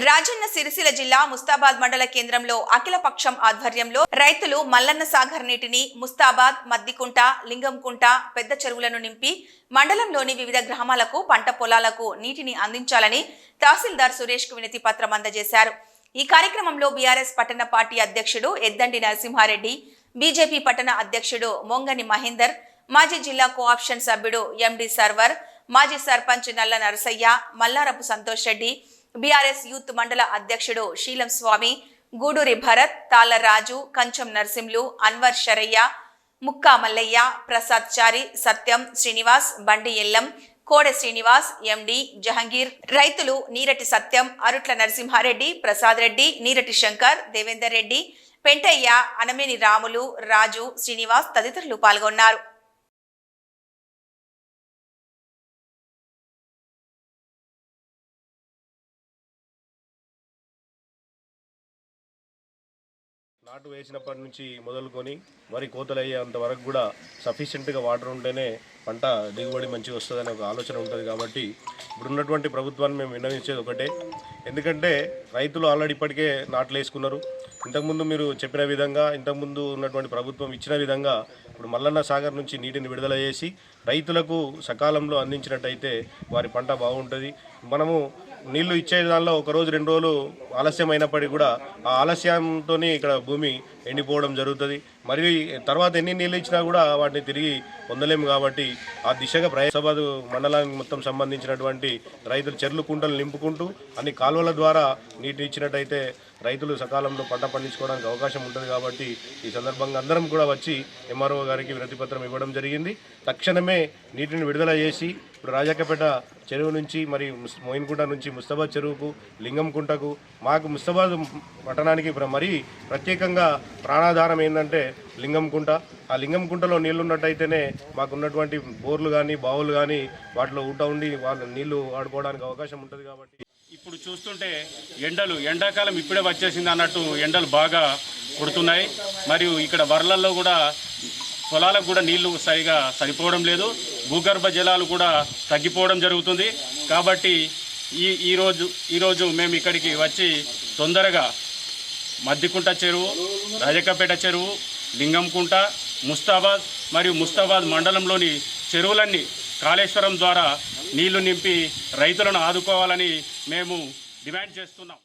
రాజన్న సిరిసిల్ల జిల్లా ముస్తాబాద్ మండల కేంద్రంలో అఖిలపక్షం ఆధ్వర్యంలో రైతులు మల్లన్న సాగర్ నీటిని ముస్తాబాద్ మద్దికుంట లింగంకుంట పెద్ద చెరువులను నింపి మండలంలోని వివిధ గ్రామాలకు పంట పొలాలకు నీటిని అందించాలని తహసీల్దార్ సురేష్కు వినతి పత్రం అందజేశారు. ఈ కార్యక్రమంలో బీఆర్ఎస్ పట్టణ పార్టీ అధ్యక్షుడు ఎద్దండి నరసింహారెడ్డి బీజేపీ పట్టణ అధ్యక్షుడు మొంగని మహేందర్ మాజీ జిల్లా కోఆప్షన్ సభ్యుడు ఎండి సర్వర్ మాజీ సర్పంచ్ నల్ల నరసయ్య మల్లారపు సంతోష్ రెడ్డి బీఆర్ఎస్ యూత్ మండల అధ్యక్షుడు శీలం స్వామి గూడూరి భరత్ తాళరాజు కంచం నర్సింలు అన్వర్ షరయ్య ముక్కా మల్లయ్య ప్రసాద్ చారి సత్యం శ్రీనివాస్ బండి ఎల్లం కోడె శ్రీనివాస్ ఎండి జహంగీర్ రైతులు నీరటి సత్యం అరుట్ల నరసింహారెడ్డి ప్రసాద్ రెడ్డి నీరటి శంకర్ దేవేందర్ రెడ్డి పెంటయ్య అనమేని రాములు రాజు శ్రీనివాస్ తదితరులు పాల్గొన్నారు. నాటు వేసినప్పటి నుంచి మొదలుకొని వరి కోతలు అయ్యేంత వరకు కూడా సఫిషియెంట్గా వాటర్ ఉంటేనే పంట దిగుబడి మంచిగా వస్తుందనే ఒక ఆలోచన ఉంటుంది కాబట్టి ఇప్పుడున్నటువంటి ప్రభుత్వాన్ని మేము విన్నవించేది ఒకటే. ఎందుకంటే రైతులు ఆల్రెడీ ఇప్పటికే నాట్లు వేసుకున్నారు. ఇంతకుముందు మీరు చెప్పిన విధంగా ఇంతకుముందు ఉన్నటువంటి ప్రభుత్వం ఇచ్చిన విధంగా ఇప్పుడు మల్లన్న సాగర్ నుంచి నీటిని విడుదల చేసి రైతులకు సకాలంలో అందించినట్టయితే వారి పంట బాగుంటుంది. మనము నీళ్ళు ఇచ్చే దానిలో ఒక రోజు రెండు రోజులు ఆలస్యం అయినప్పటికీ కూడా ఆ ఆలస్యంతో ఇక్కడ భూమి ఎండిపోవడం జరుగుతుంది. మరి తర్వాత ఎన్ని నీళ్ళు ఇచ్చినా కూడా వాటిని తిరిగి పొందలేము కాబట్టి ఆ దిశగా ప్రయాసాబాద్ మండలానికి మొత్తం సంబంధించినటువంటి రైతులు చెర్లు కుంటలు నింపుకుంటూ అన్ని కాలువల ద్వారా నీటిని ఇచ్చినట్టయితే రైతులు సకాలంలో పంట పండించుకోవడానికి అవకాశం ఉంటుంది కాబట్టి ఈ సందర్భంగా అందరం కూడా వచ్చి ఎంఆర్ఓ గారికి వినతిపత్రం ఇవ్వడం జరిగింది. తక్షణమే నీటిని విడుదల చేసి ఇప్పుడు రాజాకపేట చెరువు నుంచి మరి మోయిన్కుంట నుంచి ముస్తాబాద్ చెరువుకు లింగంకుంటకు మాకు ముస్తాబాద్ పట్టణానికి మరీ ప్రత్యేకంగా ప్రాణాధారం ఏంటంటే లింగంకుంట. ఆ లింగంకుంటలో నీళ్ళున్నట్టయితేనే మాకు ఉన్నటువంటి బోర్లు కానీ బావులు కానీ వాటిలో ఊట ఉండి వాళ్ళు నీళ్ళు ఆడుకోవడానికి అవకాశం ఉంటుంది కాబట్టి. ఇప్పుడు చూస్తుంటే ఎండలు ఎండాకాలం ఇప్పుడే వచ్చేసింది అన్నట్టు ఎండలు బాగా కొడుతున్నాయి. మరియు ఇక్కడ వరలల్లో కూడా పొలాలకు కూడా నీళ్ళు సరిగా సరిపోవడం లేదు. భూగర్భ జలాలు కూడా తగ్గిపోవడం జరుగుతుంది. కాబట్టి ఈ ఈరోజు ఈరోజు మేము ఇక్కడికి వచ్చి తొందరగా మద్దికుంట చెరువు రాజకపేట చెరువు లింగంకుంట ముస్తాబాద్ మరియు ముస్తాబాద్ మండలంలోని చెరువులన్నీ కాళేశ్వరం ద్వారా నీళ్ళు నింపి రైతులను ఆదుకోవాలని మేము డిమాండ్ చేస్తున్నాం.